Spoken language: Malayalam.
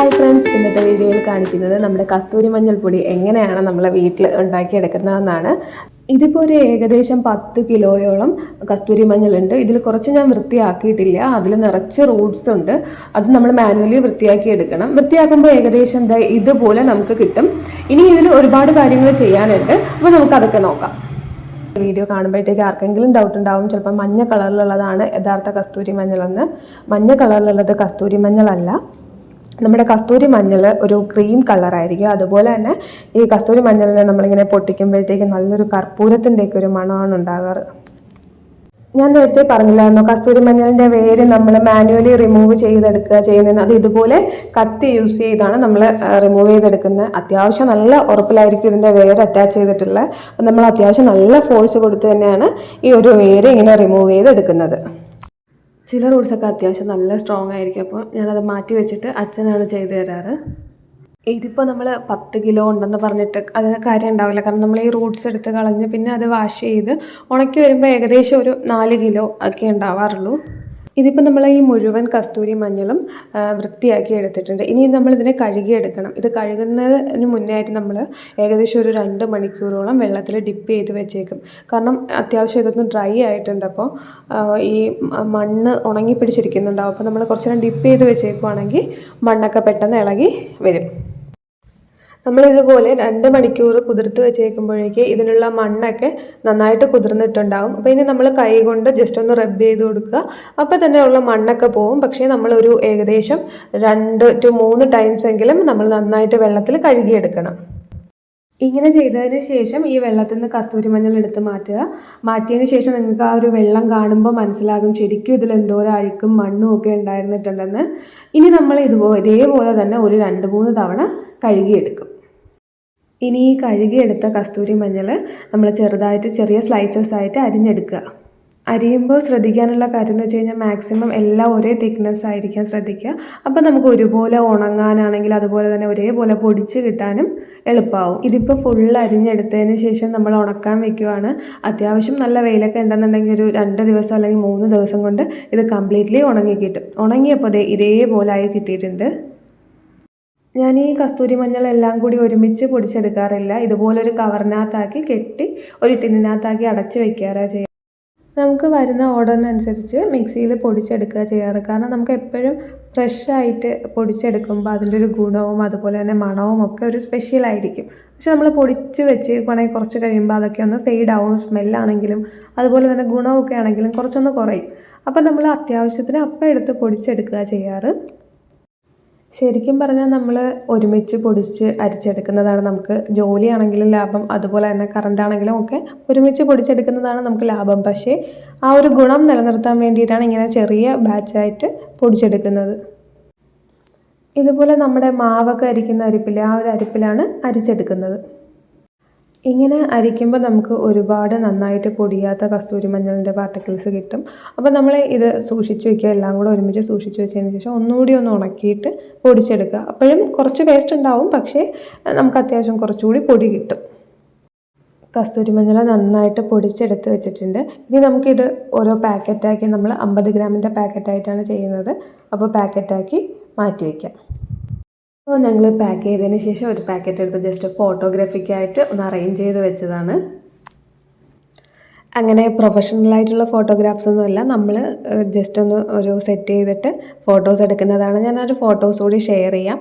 ഹായ് ഫ്രണ്ട്സ് ഇന്നത്തെ വീഡിയോയിൽ കാണിക്കുന്നത് നമ്മുടെ കസ്തൂരി മഞ്ഞൾപ്പൊടി എങ്ങനെയാണ് നമ്മളെ വീട്ടിൽ ഉണ്ടാക്കിയെടുക്കുന്നതെന്നാണ്. ഇതിപ്പോൾ ഒരു ഏകദേശം പത്ത് കിലോയോളം കസ്തൂരി മഞ്ഞളുണ്ട് ഇതിൽ കുറച്ച് ഞാൻ വൃത്തിയാക്കിയിട്ടില്ല. അതിൽ നിറച്ച് റൂട്ട്സ് ഉണ്ട്. അത് നമ്മൾ മാനുവലി വൃത്തിയാക്കി എടുക്കണം വൃത്തിയാക്കുമ്പോൾ ഏകദേശം ഇതുപോലെ നമുക്ക് കിട്ടും. ഇനി ഇതിൽ ഒരുപാട് കാര്യങ്ങൾ ചെയ്യാനുണ്ട്. അപ്പോൾ നമുക്കതൊക്കെ നോക്കാം. വീഡിയോ കാണുമ്പോഴത്തേക്ക് ആർക്കെങ്കിലും ഡൗട്ട് ഉണ്ടാവും. ചിലപ്പോൾ മഞ്ഞ കളറിലുള്ളതാണ് യഥാർത്ഥ കസ്തൂരി മഞ്ഞളെന്ന് മഞ്ഞ കളറിലുള്ളത് കസ്തൂരി മഞ്ഞളല്ല നമ്മുടെ കസ്തൂരി മഞ്ഞൾ ഒരു ക്രീം കളറായിരിക്കും അതുപോലെ തന്നെ ഈ കസ്തൂരി മഞ്ഞളിനെ നമ്മളിങ്ങനെ പൊട്ടിക്കുമ്പോഴത്തേക്ക് നല്ലൊരു കർപ്പൂരത്തിന്റെയൊക്കെ ഒരു മണമാണ് ഉണ്ടാകാറ്. ഞാൻ നേരത്തെ പറഞ്ഞില്ലായിരുന്നു കസ്തൂരി മഞ്ഞളിന്റെ വേര് നമ്മൾ മാനുവലി റിമൂവ് ചെയ്തെടുക്കുക ചെയ്യുന്നതിന് അത് ഇതുപോലെ കത്തി യൂസ് ചെയ്താണ് നമ്മൾ റിമൂവ് ചെയ്തെടുക്കുന്നത്. അത്യാവശ്യം നല്ല ഉറപ്പിലായിരിക്കും ഇതിന്റെ വേര് അറ്റാച്ച് ചെയ്തിട്ടുള്ളത് നമ്മൾ അത്യാവശ്യം നല്ല ഫോഴ്സ് കൊടുത്ത് തന്നെയാണ് ഈ ഒരു വേര് ഇങ്ങനെ റിമൂവ് ചെയ്തെടുക്കുന്നത്. ചില റൂട്ട്സൊക്കെ അത്യാവശ്യം നല്ല സ്ട്രോങ് ആയിരിക്കും. അപ്പോൾ ഞാനത് മാറ്റി വെച്ചിട്ട് അച്ഛനാണ് ചെയ്തു തരാറ്. ഇതിപ്പോൾ നമ്മൾ പത്ത് കിലോ ഉണ്ടെന്ന് പറഞ്ഞിട്ട് അതിന് കാര്യം ഉണ്ടാവില്ല. കാരണം നമ്മൾ ഈ റൂട്ട്സ് എടുത്ത് കളഞ്ഞ് പിന്നെ അത് വാഷ് ചെയ്ത് ഉണക്കി വരുമ്പോൾ ഏകദേശം ഒരു നാല് കിലോ ഒക്കെ ഉണ്ടാവാറുള്ളൂ. ഇതിപ്പോൾ നമ്മൾ ഈ മുഴുവൻ കസ്തൂരി മഞ്ഞളും വൃത്തിയാക്കി എടുത്തിട്ടുണ്ട്. ഇനി നമ്മളിതിനെ കഴുകിയെടുക്കണം. ഇത് കഴുകുന്നതിന് മുന്നേ ആയിട്ട് നമ്മൾ ഏകദേശം ഒരു രണ്ട് മണിക്കൂറോളം വെള്ളത്തിൽ ഡിപ്പ് ചെയ്ത് വെച്ചേക്കും. കാരണം അത്യാവശ്യം ഇതൊന്ന് ഡ്രൈ ആയിട്ടുണ്ട് അപ്പോൾ ഈ മണ്ണ് ഉണങ്ങി പിടിച്ചിരിക്കുന്നുണ്ടാവും അപ്പോൾ നമ്മൾ കുറച്ച് നേരം ഡിപ്പ് ചെയ്ത് വെച്ചേക്കുവാണെങ്കിൽ മണ്ണൊക്കെ പെട്ടെന്ന് ഇളകി വരും. നമ്മളിതുപോലെ രണ്ട് മണിക്കൂർ കുതിർത്ത് വെച്ചേക്കുമ്പോഴേക്ക് ഇതിനുള്ള മണ്ണൊക്കെ നന്നായിട്ട് കുതിർന്നിട്ടുണ്ടാകും അപ്പോൾ ഇനി നമ്മൾ കൈ കൊണ്ട് ജസ്റ്റ് ഒന്ന് റബ്ബ് ചെയ്ത് കൊടുക്കുക. അപ്പോൾ തന്നെ ഉള്ള മണ്ണൊക്കെ പോവും. പക്ഷേ നമ്മളൊരു ഏകദേശം രണ്ട് ടു മൂന്ന് ടൈംസ് എങ്കിലും നമ്മൾ നന്നായിട്ട് വെള്ളത്തിൽ കഴുകിയെടുക്കണം. ഇങ്ങനെ ചെയ്തതിന് ശേഷം ഈ വെള്ളത്തിൽ നിന്ന് കസ്തൂരി മഞ്ഞൾ എടുത്ത് മാറ്റുക. മാറ്റിയതിന് ശേഷം നിങ്ങൾക്ക് ആ ഒരു വെള്ളം കാണുമ്പോൾ മനസ്സിലാകും ശരിക്കും ഇതിൽ എന്തോരം അഴുക്കും മണ്ണും ഒക്കെ ഉണ്ടായിരുന്നിട്ടുണ്ടെന്ന്. ഇനി നമ്മൾ ഇതുപോലെ ഇതേപോലെ തന്നെ ഒരു രണ്ട് മൂന്ന് തവണ കഴുകിയെടുക്കും. ഇനി ഈ കഴുകിയെടുത്ത കസ്തൂരി മഞ്ഞൾ നമ്മൾ ചെറുതായിട്ട് ചെറിയ സ്ലൈസസ് ആയിട്ട് അരിഞ്ഞെടുക്കുക. അരിയുമ്പോൾ ശ്രദ്ധിക്കാനുള്ള കാര്യം എന്ന് വെച്ച് കഴിഞ്ഞാൽ മാക്സിമം എല്ലാം ഒരേ തിക്നെസ് ആയിരിക്കാൻ ശ്രദ്ധിക്കുക. അപ്പോൾ നമുക്ക് ഒരുപോലെ ഉണങ്ങാനാണെങ്കിൽ അതുപോലെ തന്നെ ഒരേപോലെ പൊടിച്ച് കിട്ടാനും എളുപ്പമാവും. ഇതിപ്പോൾ ഫുൾ അരിഞ്ഞെടുത്തതിന് ശേഷം നമ്മൾ ഉണക്കാൻ വെക്കുവാണ്. അത്യാവശ്യം നല്ല വെയിലൊക്കെ ഉണ്ടെന്നുണ്ടെങ്കിൽ ഒരു രണ്ട് ദിവസം അല്ലെങ്കിൽ മൂന്ന് ദിവസം കൊണ്ട് ഇത് കംപ്ലീറ്റ്ലി ഉണങ്ങി കിട്ടും. ഉണങ്ങിയപ്പോൾ ഇതേപോലെ ആയി കിട്ടിയിട്ടുണ്ട്. ഞാൻ ഈ കസ്തൂരി മഞ്ഞൾ എല്ലാം കൂടി ഒരുമിച്ച് പൊടിച്ചെടുക്കാറില്ല. ഇതുപോലൊരു കവറിനകത്താക്കി കെട്ടി ഒരു ടിന്നിനകത്താക്കി അടച്ച് വെക്കാറാണ് ചെയ്യുക നമുക്ക് വരുന്ന ഓർഡറിനനുസരിച്ച് മിക്സിയിൽ പൊടിച്ചെടുക്കുക ചെയ്യാറ്. കാരണം നമുക്ക് എപ്പോഴും ഫ്രഷായിട്ട് പൊടിച്ചെടുക്കുമ്പോൾ അതിന്റെ ഒരു ഗുണവും അതുപോലെ തന്നെ മണവും ഒക്കെ ഒരു സ്പെഷ്യലായിരിക്കും പക്ഷെ നമ്മൾ പൊടിച്ച് വെച്ചേക്കുവാണെങ്കിൽ കുറച്ച് കഴിയുമ്പോൾ അതൊക്കെ ഒന്ന് ഫെയ്ഡ് ആവും സ്മെല്ലാണെങ്കിലും അതുപോലെ തന്നെ ഗുണമൊക്കെ ആണെങ്കിലും കുറച്ചൊന്ന് കുറയും. അപ്പം നമ്മൾ അത്യാവശ്യത്തിന് അപ്പം എടുത്ത് പൊടിച്ചെടുക്കുക ചെയ്യാറ്. ശരിക്കും പറഞ്ഞാൽ നമ്മൾ ഒരുമിച്ച് പൊടിച്ച് അരിച്ചെടുക്കുന്നതാണ് നമുക്ക് ജോലിയാണെങ്കിലും ലാഭം അതുപോലെ തന്നെ കറണ്ട് ആണെങ്കിലും ഒക്കെ ഒരുമിച്ച് പൊടിച്ചെടുക്കുന്നതാണ് നമുക്ക് ലാഭം. പക്ഷേ ആ ഒരു ഗുണം നിലനിർത്താൻ വേണ്ടിയിട്ടാണ് ഇങ്ങനെ ചെറിയ ബാച്ചായിട്ട് പൊടിച്ചെടുക്കുന്നത്. ഇതുപോലെ നമ്മുടെ മാവൊക്കെ അരിക്കുന്ന അരിപ്പിൽ ആ ഒരു അരിപ്പിലാണ് അരിച്ചെടുക്കുന്നത്. ഇങ്ങനെ അരിക്കുമ്പോൾ നമുക്ക് ഒരുപാട് നന്നായിട്ട് പൊടിയാത്ത കസ്തൂരി മഞ്ഞളിന്റെ പാർട്ടിക്കിൾസ് കിട്ടും. അപ്പോൾ നമ്മൾ ഇത് സൂക്ഷിച്ച് വെക്കുക എല്ലാം കൂടെ ഒരുമിച്ച് സൂക്ഷിച്ച് വെച്ചതിന് ശേഷം ഒന്നുകൂടി ഒന്ന് ഉണക്കിയിട്ട് പൊടിച്ചെടുക്കുക. അപ്പോഴും കുറച്ച് വേസ്റ്റ് ഉണ്ടാവും പക്ഷേ നമുക്ക് അത്യാവശ്യം കുറച്ചുകൂടി പൊടി കിട്ടും. കസ്തൂരി മഞ്ഞൾ നന്നായിട്ട് പൊടിച്ചെടുത്ത് വെച്ചിട്ടുണ്ട്. ഇനി നമുക്കിത് ഓരോ പാക്കറ്റാക്കി നമ്മൾ അമ്പത് ഗ്രാമിന്റെ പാക്കറ്റായിട്ടാണ് ചെയ്യുന്നത്. അപ്പോൾ പാക്കറ്റാക്കി മാറ്റി വയ്ക്കാം അപ്പോൾ ഞങ്ങൾ പാക്ക് ചെയ്തതിന് ശേഷം ഒരു പാക്കറ്റ് എടുത്ത് ജസ്റ്റ് ഫോട്ടോഗ്രാഫിക്കായിട്ട് ഒന്ന് അറേഞ്ച് ചെയ്ത് വെച്ചതാണ്. അങ്ങനെ പ്രൊഫഷണലായിട്ടുള്ള ഫോട്ടോഗ്രാഫ്സ് ഒന്നുമല്ല നമ്മൾ ജസ്റ്റ് ഒന്ന് ഒരു സെറ്റ് ചെയ്തിട്ട് ഫോട്ടോസ് എടുക്കുന്നതാണ്. ഞാനൊരു ഫോട്ടോസ് കൂടി ഷെയർ ചെയ്യാം.